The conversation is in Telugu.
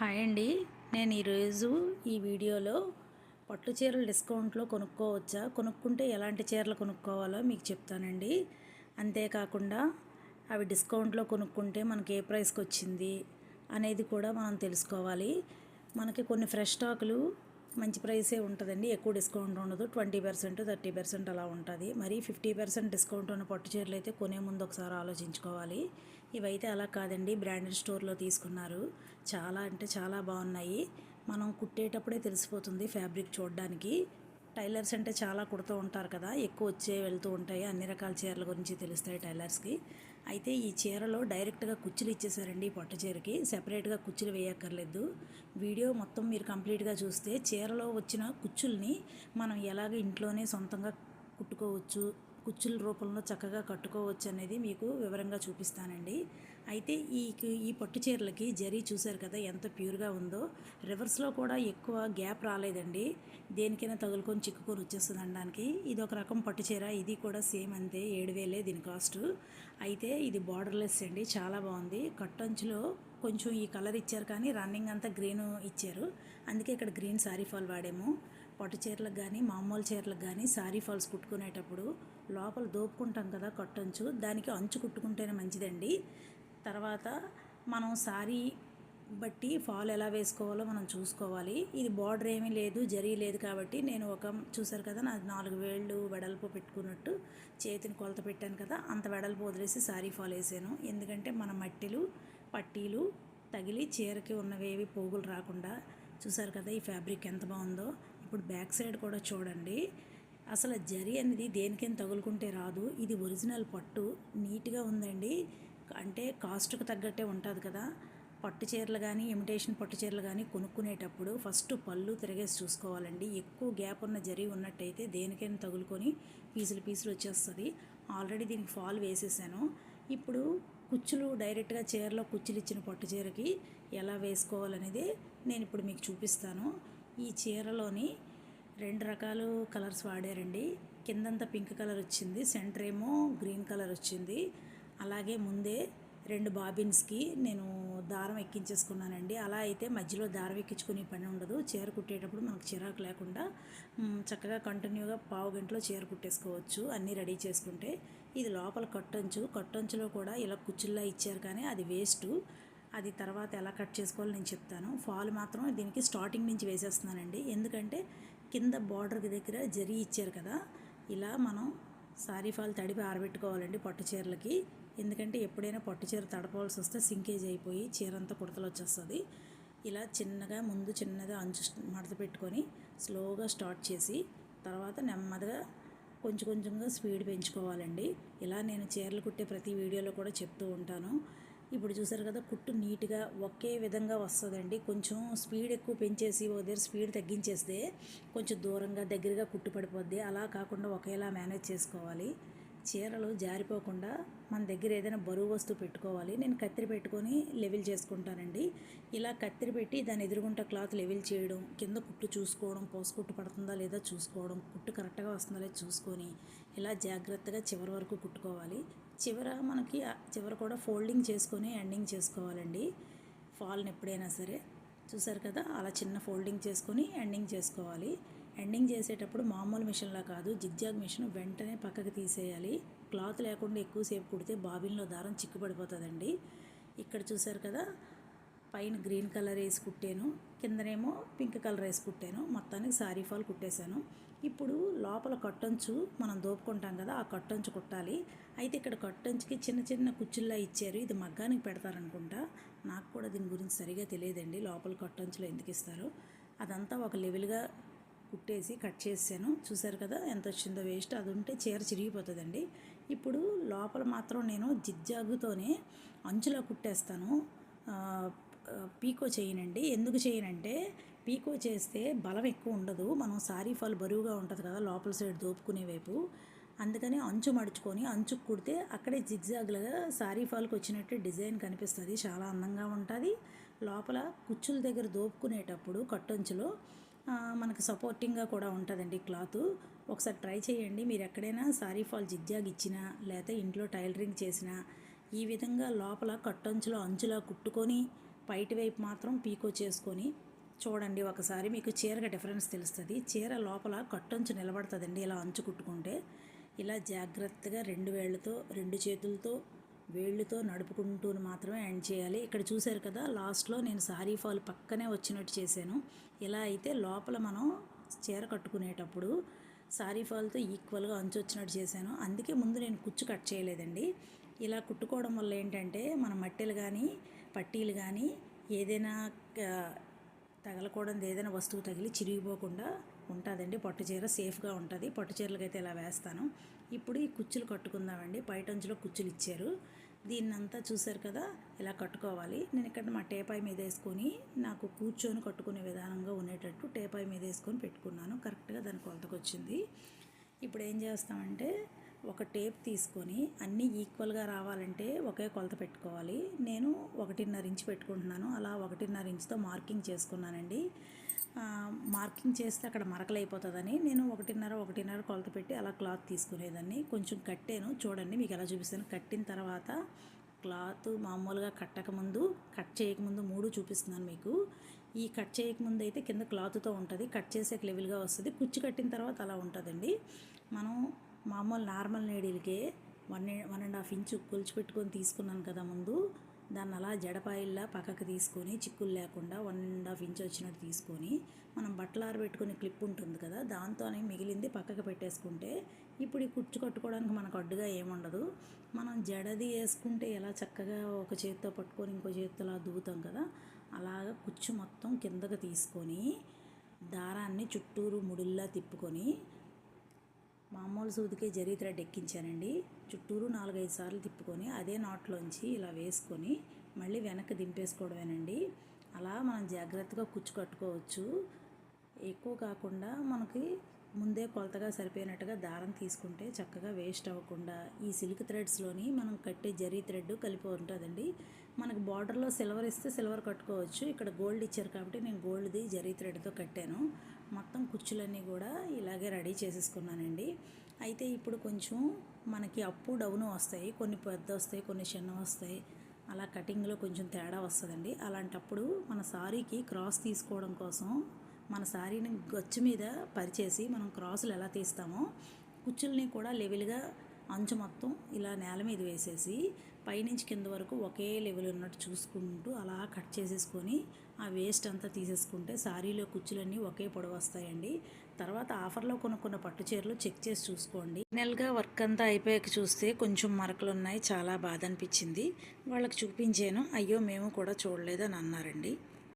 హాయ్ అండి. నేను ఈరోజు ఈ వీడియోలో పట్టు చీరలు డిస్కౌంట్లో కొనుక్కోవచ్చా? కొనుక్కుంటే ఎలాంటి చీరలు కొనుక్కోవాలో మీకు చెప్తానండి. అంతేకాకుండా అవి డిస్కౌంట్లో కొనుక్కుంటే మనకి ఏ ప్రైస్కి వచ్చింది అనేది కూడా మనం తెలుసుకోవాలి. మనకి కొన్ని ఫ్రెష్ స్టాకులు మంచి ప్రైసే ఉంటుందండి. ఎక్కువ డిస్కౌంట్ ఉండదు. ట్వంటీ పర్సెంట్ థర్టీ పర్సెంట్ అలా ఉంటుంది. మరి ఫిఫ్టీ పర్సెంట్ డిస్కౌంట్ ఉన్న పట్టు చీరలు అయితే కొనే ముందు ఒకసారి ఆలోచించుకోవాలి. ఇవైతే అలా కాదండి. బ్రాండెడ్ స్టోర్లో తీసుకున్నారు. చాలా అంటే చాలా బాగున్నాయి. మనం కుట్టేటప్పుడే తెలిసిపోతుంది ఫ్యాబ్రిక్ చూడడానికి. టైలర్స్ అంటే చాలా కుడుతూ ఉంటారు కదా. ఎక్కువ వచ్చే వెళ్తూ ఉంటాయి. అన్ని రకాల చీరల గురించి తెలుస్తాయి టైలర్స్కి. అయితే ఈ చీరలో డైరెక్ట్గా కుచ్చులు ఇచ్చేసారండి పొట్ట చీరకి. సెపరేట్గా కుచ్చులు వేయక్కర్లేదు. వీడియో మొత్తం మీరు కంప్లీట్గా చూస్తే చీరలో వచ్చిన కుచ్చుల్ని మనం ఎలాగ ఇంట్లోనే సొంతంగా కుట్టుకోవచ్చు కుచ్చుల రూపంలో చక్కగా కట్టుకోవచ్చు అనేది మీకు వివరంగా చూపిస్తానండి. అయితే ఈ ఈ పట్టు చీరలకి జరీ చూశారు కదా ఎంత ప్యూర్గా ఉందో. రివర్స్లో కూడా ఎక్కువ గ్యాప్ రాలేదండి. దేనికైనా తగులుకొని చిక్కుకొని వచ్చేస్తుంది అనడానికి. ఇది ఒక రకం పట్టు చీర ఇది కూడా సేమ్ అంతే ఏడు వేలే దీని కాస్ట్. అయితే ఇది బార్డర్లెస్ అండి చాలా బాగుంది. కట్టంచులో కొంచెం ఈ కలర్ ఇచ్చారు కానీ రన్నింగ్ అంతా గ్రీన్ ఇచ్చారు. అందుకే ఇక్కడ గ్రీన్ సారీ ఫాల్ వాడాము. పట్టు చీరలకు కానీ మామూలు చీరలకు కానీ సారీ ఫాల్స్ కుట్టుకునేటప్పుడు లోపల దోపుకుంటాం కదా కట్టంచు. దానికి అంచు కుట్టుకుంటేనే మంచిదండి. తర్వాత మనం సారీ బట్టి ఫాల్ ఎలా వేసుకోవాలో మనం చూసుకోవాలి. ఇది బార్డర్ ఏమీ లేదు జరీ లేదు కాబట్టి నేను ఒక చూసారు కదా నా నాలుగు వేళ్ళు వెడల్పు పెట్టుకున్నట్టు చేతిని కొలత పెట్టాను కదా అంత వెడల్పు వదిలేసి సారీ ఫాల్ వేసాను. ఎందుకంటే మన మట్టిలు పట్టీలు తగిలి చీరకి ఉన్నవేవి పోగులు రాకుండా చూసారు కదా ఈ ఫ్యాబ్రిక్ ఎంత బాగుందో. ఇప్పుడు బ్యాక్ సైడ్ కూడా చూడండి. అసలు జరి అనేది దేనికైనా తగులుకుంటే రాదు. ఇది ఒరిజినల్ పట్టు. నీట్గా ఉందండి. అంటే కాస్ట్కు తగ్గట్టే ఉంటుంది కదా. పట్టు చీరలు కానీ ఇమిటేషన్ పట్టు చీరలు కానీ కొనుక్కునేటప్పుడు ఫస్ట్ పళ్ళు తిరిగేసి చూసుకోవాలండి. ఎక్కువ గ్యాప్ ఉన్న జరి ఉన్నట్టయితే దేనికైనా తగులుకొని పీసులు పీసులు వచ్చేస్తుంది. ఆల్రెడీ దీనికి ఫాల్ వేసేసాను. ఇప్పుడు కుచ్చులు డైరెక్ట్గా చీరలో కుచ్చులు ఇచ్చిన పట్టు చీరకి ఎలా వేసుకోవాలనేది నేను ఇప్పుడు మీకు చూపిస్తాను. ఈ చీరలోని రెండు రకాలు కలర్స్ వాడారండి. కిందంతా పింక్ కలర్ వచ్చింది సెంటర్ ఏమో గ్రీన్ కలర్ వచ్చింది. అలాగే ముందే రెండు బాబిన్స్కి నేను దారం ఎక్కించేసుకున్నానండి. అలా అయితే మధ్యలో దారం ఎక్కించుకునే పని ఉండదు. చీర కుట్టేటప్పుడు మనకు చిరాకు లేకుండా చక్కగా కంటిన్యూగా పావు గంటలో చీర కుట్టేసుకోవచ్చు అన్నీ రెడీ చేసుకుంటే. ఇది లోపల కట్టంచు కట్టంచులో కూడా ఇలా కుచ్చుల్లా ఇచ్చారు కానీ అది వేస్ట్. అది తర్వాత ఎలా కట్ చేసుకోవాలో నేను చెప్తాను. ఫాల్ మాత్రం దీనికి స్టార్టింగ్ నుంచి వేసేస్తున్నానండి. ఎందుకంటే కింద బార్డర్ దగ్గర జరి ఇచ్చారు కదా ఇలా మనం సారీ ఫాల్ తడిపి ఆరబెట్టుకోవాలండి పట్టు చీరలకి. ఎందుకంటే ఎప్పుడైనా పట్టు చీర తడపవలసి వస్తే సింకేజ్ అయిపోయి చీర అంతా కుడతలు వచ్చేస్తుంది. ఇలా చిన్నగా ముందు చిన్నగా అంచు మడత పెట్టుకొని స్లోగా స్టార్ట్ చేసి తర్వాత నెమ్మదిగా కొంచెం కొంచెంగా స్పీడ్ పెంచుకోవాలండి. ఇలా నేను చీరలు కుట్టే ప్రతి వీడియోలో కూడా చెప్తూ ఉంటాను. ఇప్పుడు చూసారు కదా కుట్టు నీట్గా ఒకే విధంగా వస్తుందండి. కొంచెం స్పీడ్ ఎక్కువ పెంచేసి ఒక దగ్గర స్పీడ్ తగ్గించేస్తే కొంచెం దూరంగా దగ్గరగా కుట్టు పడిపోద్ది. అలా కాకుండా ఒకేలా మేనేజ్ చేసుకోవాలి. చీరలు జారిపోకుండా మన దగ్గర ఏదైనా బరువు వస్తువు పెట్టుకోవాలి. నేను కత్తిరి పెట్టుకొని లెవెల్ చేసుకుంటానండి. ఇలా కత్తిరి పెట్టి దాని ఎదురుగుంట క్లాత్ లెవెల్ చేయడం కింద కుట్టు చూసుకోవడం పోసుకుట్టు పడుతుందా లేదా చూసుకోవడం కుట్టు కరెక్ట్గా వస్తుందా లేదా చూసుకొని ఇలా జాగ్రత్తగా చివరి వరకు కుట్టుకోవాలి. చివర మనకి చివర కూడా ఫోల్డింగ్ చేసుకొని ఎండింగ్ చేసుకోవాలండి. ఫాల్ని ఎప్పుడైనా సరే. చూసారు కదా? అలా చిన్న ఫోల్డింగ్ చేసుకొని ఎండింగ్ చేసుకోవాలి. ఎండింగ్ చేసేటప్పుడు మామూలు మిషన్లా కాదు. జిగ్జాగ్ మిషన్ వెంటనే పక్కకి తీసేయాలి. క్లాత్ లేకుండా ఎక్కువసేపు కుడితే బాబిన్లో దారం చిక్కుపడిపోతుందండి. ఇక్కడ చూసారు కదా పైన గ్రీన్ కలర్ వేసి కుట్టాను. కిందనేమో పింక్ కలర్ వేసి కుట్టాను. మొత్తానికి సారీ ఫాల్ కుట్టేశాను. ఇప్పుడు లోపల కట్టంచు మనం దోపుకుంటాం కదా ఆ కట్టంచు కుట్టాలి. అయితే ఇక్కడ కట్టంచుకి చిన్న చిన్న కుచ్చుల్లా ఇచ్చారు. ఇది మగ్గానికి పెడతారనుకుంటా. నాకు కూడా దీని గురించి సరిగా తెలియదండి. లోపల కట్టంచులో ఎందుకు ఇస్తారు? అదంతా ఒక లెవెల్గా కుట్టేసి కట్ చేసాను చూసారు కదా ఎంత వచ్చిందో వేస్ట్. అది ఉంటే చీర చిరిగిపోతుందండి. ఇప్పుడు లోపల మాత్రం నేను జిజ్జాగుతోనే అంచులో కుట్టేస్తాను. పీకో చేయనండి. ఎందుకు చేయనంటే పీకో చేస్తే బలం ఎక్కువ ఉండదు. మనం సారీ ఫాల్ బరువుగా ఉంటుంది కదా లోపల సైడ్ దోపుకునే వైపు. అందుకని అంచు మడుచుకొని అంచు కుడితే అక్కడే జిగ్జాగ్లుగా సారీ ఫాల్కి వచ్చినట్టు డిజైన్ కనిపిస్తుంది. చాలా అందంగా ఉంటుంది. లోపల కుచ్చుల దగ్గర దోపుకునేటప్పుడు కట్టంచులో మనకు సపోర్టింగ్గా కూడా ఉంటుందండి క్లాత్ ఒకసారి ట్రై చేయండి. మీరు ఎక్కడైనా సారీ ఫాల్ జిగ్జాగ్ ఇచ్చినా లేకపోతే ఇంట్లో టైలరింగ్ చేసినా ఈ విధంగా లోపల కట్టంచులో అంచులా కుట్టుకొని పైటి వైపు మాత్రం పీకో చేసుకొని చూడండి. ఒకసారి మీకు చీరగా డిఫరెన్స్ తెలుస్తుంది. చీర లోపల కట్టంచు నిలబడుతుందండి ఇలా అంచు కుట్టుకుంటే. ఇలా జాగ్రత్తగా రెండు వేళ్ళతో రెండు చేతులతో వేళ్ళతో నడుపుకుంటూ మాత్రమే ఎండ్ చేయాలి. ఇక్కడ చూశారు కదా లాస్ట్లో నేను సారీ ఫాల్ పక్కనే వచ్చినట్టు చేశాను. ఇలా అయితే లోపల మనం చీర కట్టుకునేటప్పుడు సారీ ఫాల్తో ఈక్వల్గా అంచు వచ్చినట్టు చేశాను. అందుకే ముందు నేను కుచ్చు కట్ చేయలేదండి. ఇలా కుట్టుకోవడం వల్ల ఏంటంటే మన మట్టెలు కానీ పట్టీలు కానీ ఏదైనా తగలకూడదు ఏదైనా వస్తువు తగిలి చిరిగిపోకుండా ఉంటుందండి. పట్టు చీర సేఫ్గా ఉంటుంది. పట్టు చీరలకైతే అయితే ఇలా వేస్తాను. ఇప్పుడు ఈ కుచ్చులు కట్టుకుందామండి. బయట అంచులో కుచ్చులు ఇచ్చారు. దీన్నంతా చూశారు కదా ఇలా కట్టుకోవాలి. నేను ఇక్కడ మా టేపాయి మీద వేసుకొని నాకు కూర్చొని కట్టుకునే విధానంగా ఉండేటట్టు టేపాయి మీద వేసుకొని పెట్టుకున్నాను. కరెక్ట్గా దాని కొలతకు వచ్చింది. ఇప్పుడు ఏం చేస్తామంటే ఒక టేప్ తీసుకొని అన్నీ ఈక్వల్గా రావాలంటే ఒకే కొలత పెట్టుకోవాలి. నేను ఒకటిన్నర ఇంచు పెట్టుకుంటున్నాను. అలా ఒకటిన్నర ఇంచుతో మార్కింగ్ చేసుకున్నానండి. మార్కింగ్ చేస్తే అక్కడ మరకలు అయిపోతుందని నేను ఒకటిన్నర ఒకటిన్నర కొలత పెట్టి అలా క్లాత్ తీసుకునేదాన్ని. కొంచెం కట్టాను. చూడండి మీకు ఎలా చూపిస్తాను. కట్టిన తర్వాత క్లాత్ మామూలుగా కట్టకముందు కట్ చేయకముందు మూడు చూపిస్తున్నాను మీకు. ఈ కట్ చేయకముందు అయితే కింద క్లాత్తో ఉంటుంది. కట్ చేసే లెవెల్గా వస్తుంది. కుచ్చి కట్టిన తర్వాత అలా ఉంటుందండి. మనం మామూలు normal నీడిల్కే one one and half inch కొలిచి పెట్టుకొని తీసుకున్నాను కదా ముందు. దాన్ని అలా జడపాయిల్లా పక్కకు తీసుకొని చిక్కులు లేకుండా వన్ అండ్ హాఫ్ ఇంచ్ వచ్చినట్టు తీసుకొని మనం బట్టలు ఆరబెట్టుకునే క్లిప్ ఉంటుంది కదా దాంతోనే మిగిలింది పక్కకు పెట్టేసుకుంటే ఇప్పుడు ఈ కుచ్చు కట్టుకోవడానికి మనకు అడ్డుగా ఏముండదు. మనం జడది వేసుకుంటే ఎలా చక్కగా ఒక చేతితో పట్టుకొని ఇంకో చేతితో అలా దూతాం కదా అలాగ కుచ్చు మొత్తం కిందకు తీసుకొని దారాన్ని చుట్టూరు ముడిల్లా తిప్పుకొని మామూలు సూదికే జరీ థ్రెడ్ ఎక్కించానండి. చుట్టూరు నాలుగైదు సార్లు తిప్పుకొని అదే నాట్లోంచి ఇలా వేసుకొని మళ్ళీ వెనక్కి దింపేసుకోవడమేనండి. అలా మనం జాగ్రత్తగా కుచ్చు కట్టుకోవచ్చు. ఎక్కువ కాకుండా మనకి ముందే కొలతగా సరిపోయినట్టుగా దారం తీసుకుంటే చక్కగా వేస్ట్ అవ్వకుండా ఈ సిల్క్ థ్రెడ్స్లోని మనం కట్టే జరీ థ్రెడ్ కలిపి ఉంటుందండి. మనకు బార్డర్లో సిల్వర్ ఇస్తే సిల్వర్ కట్టుకోవచ్చు. ఇక్కడ గోల్డ్ ఇచ్చారు కాబట్టి నేను గోల్డ్ది జరీ థ్రెడ్తో కట్టాను. మొత్తం కుచ్చులన్నీ కూడా ఇలాగే రెడీ చేసేసుకున్నానండి. అయితే ఇప్పుడు కొంచెం మనకి అప్పు డౌను వస్తాయి. కొన్ని పెద్ద వస్తాయి కొన్ని చిన్న వస్తాయి. అలా కటింగ్లో కొంచెం తేడా వస్తుందండి. అలాంటప్పుడు మన సారీకి క్రాస్ తీసుకోవడం కోసం మన సారీని గచ్చు మీద పరిచేసి మనం క్రాసులు ఎలా తీస్తామో కుచ్చుల్ని కూడా లెవెల్గా అంచు మొత్తం ఇలా నేల మీద వేసేసి పైనుంచి కింద వరకు ఒకే లెవెల్ ఉన్నట్టు చూసుకుంటూ అలా కట్ చేసేసుకొని ఆ వేస్ట్ అంతా తీసేసుకుంటే సారీలో కుచ్చులన్నీ ఒకే పొడవు వస్తాయండి. తర్వాత ఆఫర్లో కొనుక్కున్న పట్టు చీరలు చెక్ చేసి చూసుకోండి. ఫైనల్గా వర్క్ అంతా అయిపోయాక చూస్తే కొంచెం మరకలు ఉన్నాయి చాలా బాధ అనిపించింది. వాళ్ళకి చూపించాను అయ్యో మేము కూడా చూడలేదని అన్నారండి.